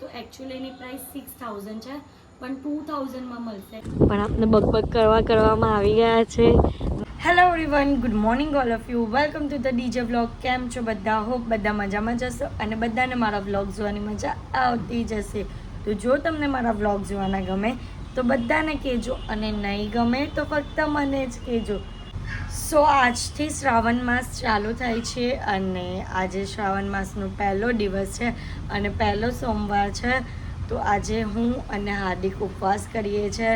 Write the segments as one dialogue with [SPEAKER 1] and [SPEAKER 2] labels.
[SPEAKER 1] તો એકચ્યુઅલી એની price six thousand છે પણ ટુ થાઉઝન્ડમાં મળશે.
[SPEAKER 2] પણ આપણે બકબક કરવા કરવામાં આવી ગયા છે. Hello everyone good morning all of you welcome to the DJ vlog કેમ છો બધા? હોપ બધા મજામાં જશો અને બધાને મારા વ્લોગ જોવાની મજા આવતી જશે તો જો તમને મારા વ્લોગ જોવાના ગમે તો બધાને કહેજો અને નહીં ગમે તો ફક્ત મને જ કહેજો. સો આજથી શ્રાવણ માસ ચાલુ થાય છે અને આજે શ્રાવણ માસનો પહેલો દિવસ છે અને પહેલો સોમવાર છે. તો આજે હું અને હાર્દિક ઉપવાસ કરીએ છીએ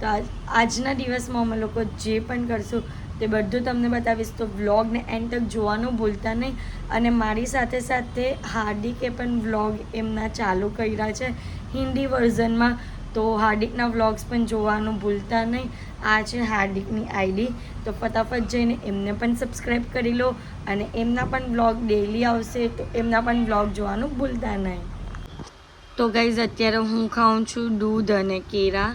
[SPEAKER 2] તો આજ આજના દિવસમાં અમે લોકો જે પણ કરશું તે બધું તમને બતાવીશ. તો વ્લોગને એન્ડ તક જોવાનું ભૂલતા નહીં અને મારી સાથે સાથે હાર્દિકે પણ વ્લોગ એમના ચાલુ કર્યા છે. હિન્દી વર્ઝનમાં તો હાર્દિકના વ્લોગ્સ પણ જોવાનું ભૂલતા નહીં. આ છે હાર્દિકની આઈડી. તો ફટાફટ જઈને એમને પણ સબસ્ક્રાઈબ કરી લો અને એમના પણ વ્લોગ ડેલી આવશે તો એમના પણ વ્લોગ જોવાનું ભૂલતા નહીં. તો ગાઈઝ, અત્યારે હું ખાઉં છું દૂધ અને કેરા.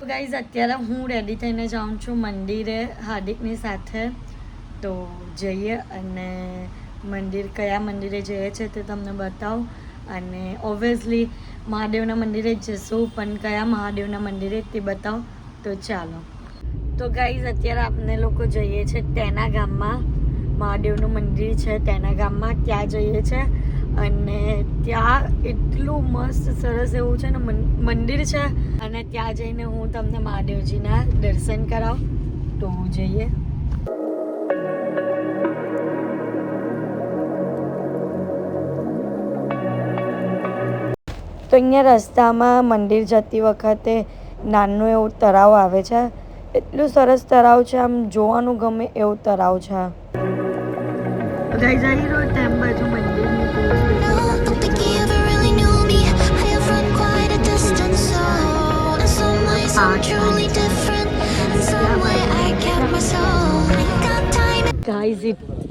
[SPEAKER 2] તો ગાઈઝ, અત્યારે હું રેડી થઈને જાઉં છું મંદિરે હાર્દિકની સાથે. તો જઈએ અને મંદિર કયા મંદિરે જઈએ છે તે તમને બતાવું. અને ઓબ્વિયસલી મહાદેવના મંદિરે જ જશું, પણ કયા મહાદેવના મંદિરે તે બતાવો, તો ચાલો. તો ગાઈઝ અત્યારે આપણે લોકો જઈએ છે તેના ગામમાં મહાદેવનું મંદિર છે, તેના ગામમાં ત્યાં જઈએ છે. અને ત્યાં એટલું મસ્ત સરસ એવું છે ને મંદિર છે. અને ત્યાં જઈને હું તમને મહાદેવજીના દર્શન કરાવ, તો જઈએ. તો અહીંયા રસ્તામાં મંદિર જતી વખતે નાનું એવું તળાવ આવે છે એટલું સરસ તળાવ છે આમ જોવાનું ગમે એવું તળાવ છે ગાઈઝ આવી રહ્યો તેમ બાજુ મંદિરની. ગાઈઝ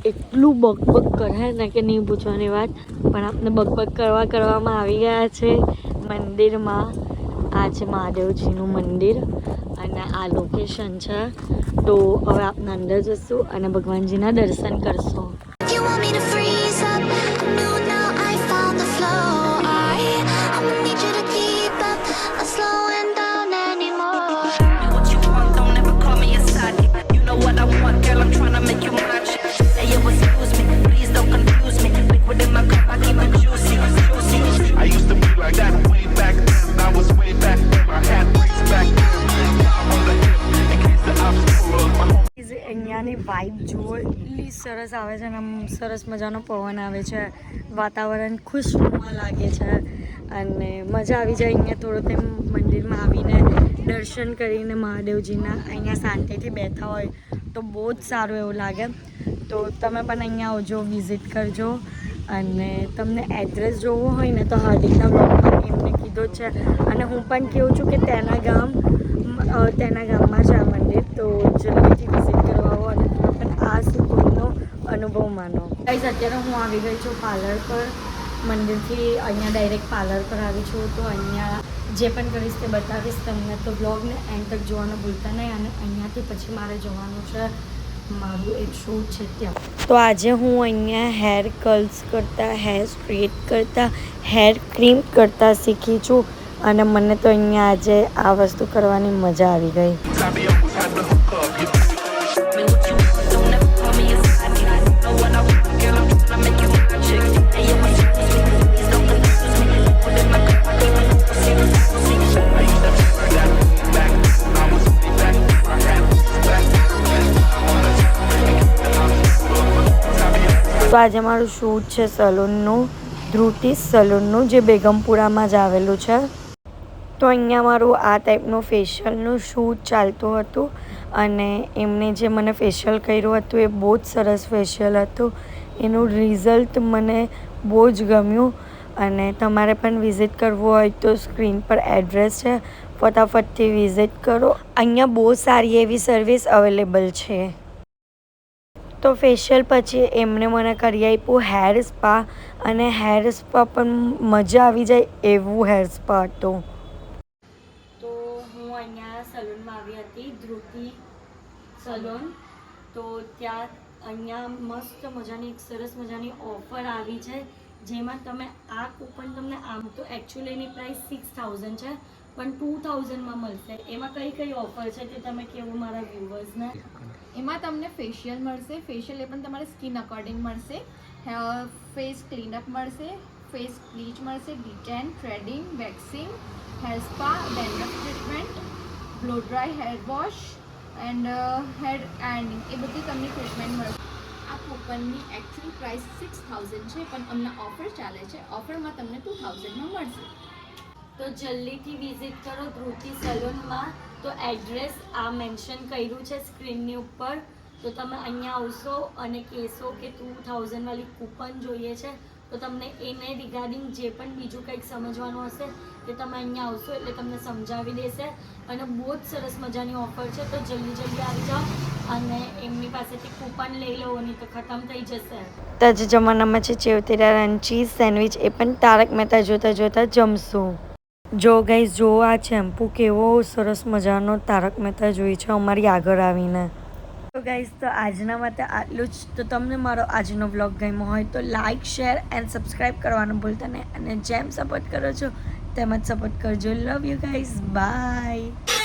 [SPEAKER 2] એટલું બકબક કરે ને કે નહીં પૂછવાની વાત પણ આપણે બગબગ કરવા કરવામાં આવી ગયા છે મંદિરમાં. આ છે મહાદેવજીનું મંદિર અને આ લોકેશન છે. તો હવે આપણે અંદર જશું અને ભગવાનજીના દર્શન કરશું. વાઇબ એટલી સરસ આવે છે અને આમ સરસ મજાનો પવન આવે છે. વાતાવરણ ખુશનુમા લાગે છે અને મજા આવી જાય અહીંયા થોડો તેમ મંદિરમાં આવીને દર્શન કરીને મહાદેવજીના અહીંયા શાંતિથી બેઠા હોય તો બહુ જ સારું એવું લાગે. તો તમે પણ અહીંયા આવજો, વિઝિટ કરજો અને તમને એડ્રેસ જોવું હોય ને તો હાર્દિકના બ્લોગમાં એમને કીધો જ છે. અને હું પણ કહું છું કે તેના ગામ તેના ગામમાં છે આ મંદિર, તો જલ્દીથી વિઝિટ કરવા આવો અને તમે પણ આ સુકૂનનો અનુભવ માનો. ગાઈઝ અત્યારે હું આવી ગઈ છું પાર્લર પર. મંદિરથી અહીંયા ડાયરેક્ટ પાર્લર પર આવી છું. તો અહીંયા જે પણ કરીશ તે બતાવીશ તમને. તો બ્લોગને એન્ડ તક જોવાનું ભૂલતા નહીં અને અહીંયાથી પછી મારે જવાનું છે. મારું એક શૂટ છે ત્યાં. તો આજે હું અહીંયા હેર કર્લ્સ કરતાં હેર સ્ટ્રેટ કરતાં હેર ક્રીમ કરતાં શીખી છું. અને મને તો અહીંયા આજે આ વસ્તુ કરવાની મજા આવી ગઈ. તો આજે મારું શૂટ છે સલૂનનું ધ્રુતિ સલૂનનું, જે બેગમપુરામાં જ આવેલું છે. તો અહીંયા મારું આ ટાઈપનું ફેશિયલનું શૂટ ચાલતું હતું અને એમણે જે મને ફેશિયલ કર્યું હતું એ બહુ જ સરસ ફેશિયલ હતું. એનું રિઝલ્ટ મને બહુ જ ગમ્યું અને તમારે પણ વિઝિટ કરવું હોય તો સ્ક્રીન પર એડ્રેસ છે. ફટાફટથી વિઝિટ કરો. અહીંયા બહુ સારી એવી સર્વિસ અવેલેબલ છે. તો ફેશિયલ પછી એમણે મને કરી આપ્યું હેર સ્પા અને હેર સ્પા પણ મજા આવી જાય એવું હેર સ્પા હતું તો હું અહીંયા સલૂનમાં આવી હતી, ધ્રુતિ સલૂન તો ત્યાં અહીંયા મસ્ત મજાની, એક સરસ મજાની ઓફર આવી છે, જેમાં તમે આ કૂપન તમને આમ તો એકચ્યુઅલી એની પ્રાઇસ સિક્સ થાઉઝન્ડ છે, પણ ટુ થાઉઝન્ડમાં મળશે. એમાં કઈ કઈ ઓફર છે તે તમે કેવું મારા વ્યુઅર્સને
[SPEAKER 3] એમાં તમને ફેશિયલ મળશે. ફેશિયલ એ પણ તમારે સ્કિન અકોર્ડિંગ મળશે. ફેસ ક્લીનઅપ મળશે. ફેસ બ્લીચ મળશે. Detan threading waxing hair spa dandruff treatment blow dry hair wash and hair ending એ બધી તમને ટ્રીટમેન્ટ મળશે. આ કૂપનની એકચ્યુઅલ પ્રાઇસ સિક્સ થાઉઝન્ડ છે, પણ અમને ઓફર ચાલે છે. ઓફરમાં તમને ટુ થાઉઝન્ડમાં મળશે.
[SPEAKER 2] તો જલ્દીથી વિઝિટ કરો ધ્રુતિ સલૂનમાં. તો એડ્રેસ આ મેન્શન કર્યું છે સ્ક્રીનની ઉપર. તો તમે અહીંયા આવશો અને કહેશો કે ટુ થાઉઝન્ડવાળી કૂપન જોઈએ છે. તો તમને એને રિગાર્ડિંગ જે પણ બીજું કંઈક સમજવાનું હશે તે તમે અહીંયા આવશો એટલે તમને સમજાવી દેશે. અને બહુ જ સરસ મજાની ઓફર છે. તો જલ્દી જલ્દી આવી જાઓ અને એમની પાસેથી કૂપન લઈ લો નહીં તો ખતમ થઈ જશે.
[SPEAKER 4] તાજા જમાનામાં છે ચેવતેરા રંચી સેન્ડવિચ એ પણ તારક મહેતા જોતા જોતા જમશું. જો ગાઈઝ જો આ ચેમ્પુ કેવો સરસ મજાનો તારક મહેતા જોઈ છે અમારી આગળ આવીને. તો ગાઈઝ તો આજના માટે આટલું જ. તો તમને મારો આજનો બ્લોગ ગમ્યો હોય તો લાઇક શેર એન્ડ સબસ્ક્રાઈબ કરવાનું ભૂલતા નહીં. અને જેમ સપોર્ટ કરો છો, તેમ જ સપોર્ટ કરજો. Love you guys by